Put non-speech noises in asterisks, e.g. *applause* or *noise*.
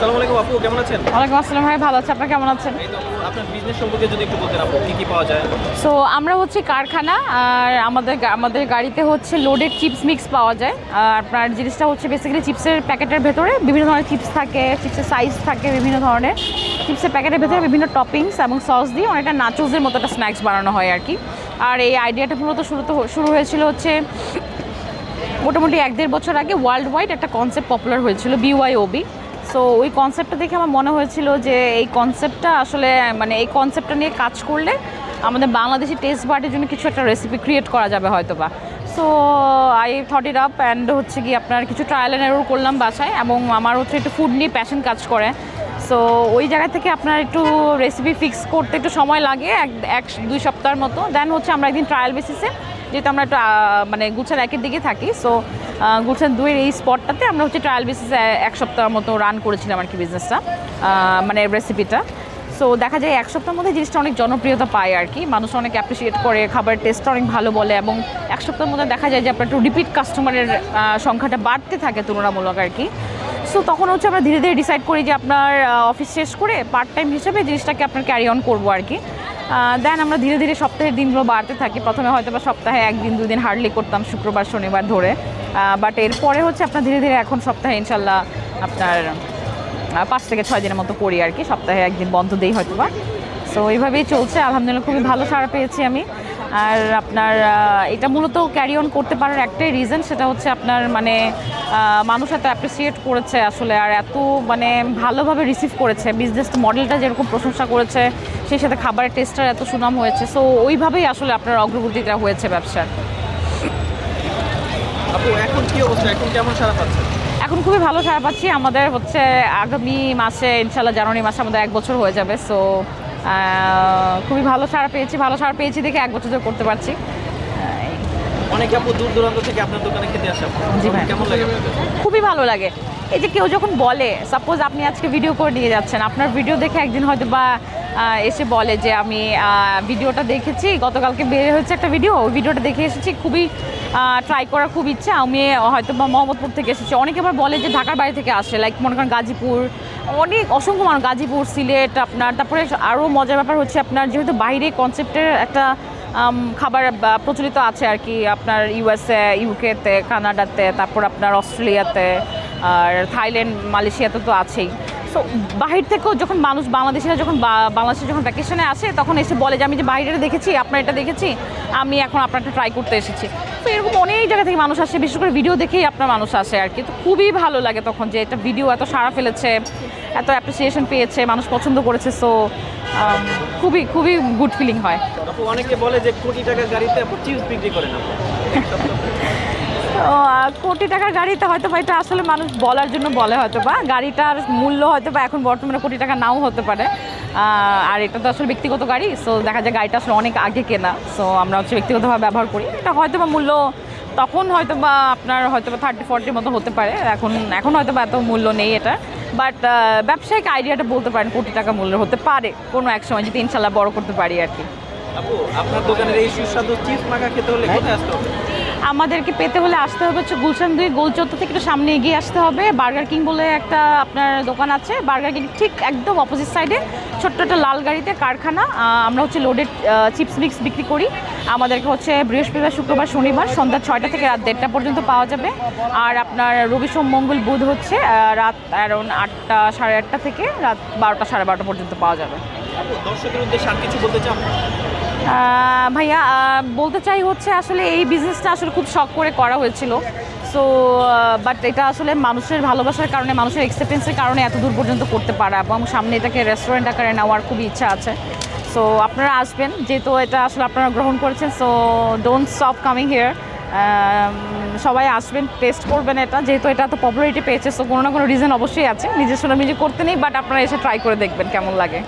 আসসালামু আলাইকুম আপু কেমন আছেন? ওয়ালাইকুম আসসালাম ভাই ভালো আছে। আপনার কেমন আছেন? আপনার বিজনেস সম্পর্কে যদি একটু বলতেন আপু কি কি পাওয়া যায়? সো আমরা হচ্ছে কারখানা আর আমাদের আমাদের গাড়িতে হচ্ছে লোডেড চিপস মিক্স পাওয়া যায়। আর আপনার জিনিসটা হচ্ছে বেসিক্যালি চিপসের প্যাকেটের ভেতরে বিভিন্ন ধরনের চিপস থাকে চিপসের সাইজ থাকে বিভিন্ন ধরনের। চিপসের প্যাকেটের ভেতরে বিভিন্ন টপিংস এবং সস দিয়ে অনেকটা নাচোসের মতো একটা স্ন্যাক্স বানানো হয় আর কি। আর এই আইডিয়াটা মূলত শুরু তো শুরু হয়েছিল হচ্ছে মোটামুটি এক দেড় বছর আগে ওয়ার্ল্ড ওয়াইড একটা কনসেপ্ট পপুলার হয়েছিল বিওয়াইওবি সো ওই কনসেপ্টটা দেখে আমার মনে হয়েছিল যে এই কনসেপ্টটা আসলে মানে এই কনসেপ্টটা নিয়ে কাজ করলে আমাদের বাংলাদেশি টেস্ট বার্ডের জন্য কিছু একটা রেসিপি ক্রিয়েট করা যাবে হয়তো বা so I thought it up and হচ্ছে কি আপনার কিছু ট্রায়াল অ্যান্ড এরর করলাম বাসায় এবং আমার হচ্ছে একটু ফুড নিয়ে প্যাশন কাজ করে। সো ওই জায়গা থেকে আপনার একটু রেসিপি ফিক্স করতে একটু সময় লাগে, এক এক, দুই সপ্তাহের মতো। দেন হচ্ছে আমরা একদিন ট্রায়াল বেসিসে যেহেতু আমরা একটু মানে গুছার একের দিকে থাকি সো গুছার দুয়ের এই স্পটটাতে আমরা হচ্ছে ট্রায়াল বেসিসে এক সপ্তাহ মতো রান করেছিলাম আর কি বিজনেসটা মানে রেসিপিটা সো দেখা যায় এক সপ্তাহের মধ্যে জিনিসটা অনেক জনপ্রিয়তা পায় আর কি। মানুষ অনেক অ্যাপ্রিসিয়েট করে খাবারের টেস্টটা অনেক ভালো বলে এবং এক সপ্তাহের মধ্যে দেখা যায় যে আপনার একটু রিপিট কাস্টমারের সংখ্যাটা বাড়তে থাকে তুলনামূলক আর কি। সো তখন হচ্ছে আমরা ধীরে ধীরে ডিসাইড করি যে আপনার অফিস শেষ করে পার্ট টাইম হিসেবে জিনিসটাকে আপনার ক্যারি অন করব আর কি। দেন আমরা ধীরে ধীরে সপ্তাহের দিনগুলো বাড়তে থাকি। প্রথমে হয়তো বা সপ্তাহে একদিন দুই দিন হার্ডলি করতাম শুক্রবার, শনিবার ধরে। বাট এরপরে হচ্ছে আপনার ধীরে ধীরে এখন সপ্তাহে ইনশাল্লাহ আপনার পাঁচ থেকে ছয় দিনের মতো করি আর কি। সপ্তাহে একদিন বন্ধ দিই হয়তো বা সো এইভাবেই চলছে। আলহামদুলিল্লাহ খুবই ভালো সাড়া পেয়েছি আমি। আর আপনার এটা মূলত ক্যারি অন করতে পারার একটাই রিজন সেটা হচ্ছে আপনার মানে মানুষ এত অ্যাপ্রিসিয়েট করেছে আসলে আর এত মানে ভালোভাবে রিসিভ করেছে। বিজনেস মডেলটা যেরকম প্রশংসা করেছে, সেই সাথে খাবারের টেস্টার এত সুনাম হয়েছে। সো ওইভাবেই আসলে আপনার অগ্রগতিটা হয়েছে ব্যবসার। আপু এখন কি অবস্থা? এখন কেমন সারা পাচ্ছেন এখন খুবই ভালো সাড়া পাচ্ছি। আমাদের হচ্ছে আগামী মাসে ইনশাল্লাহ জানুয়ারি মাসে আমাদের এক বছর হয়ে যাবে। সো খুবই ভালো সাড়া পেয়েছি ভালো সাড়া পেয়েছি দেখে এক বছর ধরে করতে পারছি। অনেকে আপু দূর দূরান্ত থেকে আপনার দোকানে খেতে আসে জি ভাই। কেমন লাগে? খুবই ভালো লাগে। এই যে কেউ যখন বলে সাপোজ আপনি আজকে ভিডিও করে নিয়ে যাচ্ছেন আপনার ভিডিও দেখে একদিন হয়তো বা এসে বলে যে আমি ভিডিওটা দেখেছি। গতকালকে বের হয়েছে একটা ভিডিও, ওই ভিডিওটা দেখে এসেছি। খুবই ট্রাই করার খুব ইচ্ছা। আমি, হয়তো বা মোহাম্মদপুর থেকে এসেছি। অনেকে আবার বলে যে ঢাকার বাইরে থেকে আসে লাইক মনে করেন গাজীপুর। অনেক, অসংখ্য মানুষ, গাজীপুর, সিলেট, আপনার, তারপরে আরও মজার ব্যাপার হচ্ছে আপনার যেহেতু বাইরে কনসেপ্টের একটা খাবার প্রচলিত আছে আর কি। আপনার ইউএসএ ইউকেতে কানাডাতে তারপর আপনার অস্ট্রেলিয়াতে আর থাইল্যান্ড মালয়েশিয়াতে তো আছেই। সো বাহির থেকেও যখন মানুষ বাংলাদেশিরা যখন বাংলাদেশে যখন ভ্যাকেশনে আসে তখন এসে বলে যে আমি যে বাইরে দেখেছি আপনার এটা দেখেছি আমি এখন আপনারটা ট্রাই করতে এসেছি। তো এরকম অনেক জায়গা থেকে মানুষ আসে বিশেষ করে ভিডিও দেখেই আপনার মানুষ আসে আর কি। তো খুবই ভালো লাগে তখন যে এটা ভিডিও এত সাড়া ফেলেছে এত অ্যাপ্রিসিয়েশন পেয়েছে মানুষ পছন্দ করেছে। সো খুবই খুবই গুড ফিলিং হয়। অনেকে বলে যে কোটি টাকার গাড়িতে চিপস বিক্রি করেন *laughs* কোটি টাকার গাড়িতে হয়তো বা এটা আসলে মানুষ বলার জন্য বলে হয়তো বা গাড়িটার মূল্য হয়তো বা এখন বর্তমানে কোটি টাকা নাও হতে পারে। আর এটা তো আসলে ব্যক্তিগত গাড়ি সো দেখা যায় গাড়িটা আসলে অনেক আগে কেনা। সো আমরা হচ্ছে ব্যক্তিগতভাবে ব্যবহার করি। এটা হয়তো বা মূল্য তখন হয়তো বা আপনার হয়তো বা থার্টি ফর্টির মতো হতে পারে। এখন এখন হয়তো বা এত মূল্য নেই এটা। বাট ব্যবসায়িক আইডিয়াটা বলতে পারেন কোটি টাকা মূল্য হতে পারে। কোনো এক সময় যদি ইনশাল্লাহ বড় করতে পারি আর কি। আপু আপনার দোকানের এই সুস্বাদু চিপস মাখা খেতে হলে কোথায় আসতে হবে? আমাদেরকে পেতে হলে আসতে হবে হচ্ছে গুলশান দুই, গোল চত্বর থেকে একটু সামনে এগিয়ে আসতে হবে। বার্গার কিং বলে একটা আপনার দোকান আছে। বার্গার কিং ঠিক একদম অপোজিট সাইডে ছোট্ট একটা লাল গাড়িতে কারখানা। আমরা হচ্ছে লোডেড চিপস মিক্স বিক্রি করি। আমাদেরকে হচ্ছে বৃহস্পতিবার, শুক্রবার, শনিবার সন্ধ্যা ছয়টা থেকে রাত দেড়টা পর্যন্ত পাওয়া যাবে। আর আপনার রবি সোম, মঙ্গল, বুধ হচ্ছে রাত অ্যারাউন্ড আটটা, সাড়ে আটটা থেকে রাত বারোটা, সাড়ে বারোটা পর্যন্ত পাওয়া যাবে। দর্শকের উদ্দেশ্যে আর কিছু বলতে চান? ভাইয়া বলতে চাই হচ্ছে আসলে এই বিজনেসটা আসলে খুব শখ করে করা হয়েছিল। সো বাট এটা আসলে মানুষের ভালোবাসার কারণে, মানুষের এক্সেপ্টেন্সের কারণে এত দূর পর্যন্ত করতে পারা এবং সামনে এটাকে রেস্টুরেন্ট আকারে নেওয়ার খুবই ইচ্ছা আছে। সো আপনারা আসবেন, যেহেতু এটা আসলে আপনারা গ্রহণ করেছেন so don't stop coming here সবাই আসবেন টেস্ট করবেন এটা, যেহেতু এটা এত পপুলারিটি পেয়েছে সো কোনো না কোনো রিজন অবশ্যই আছে। নিজের শুনে নিজে করতে নেই বাট আপনারা এসে ট্রাই করে দেখবেন কেমন লাগে।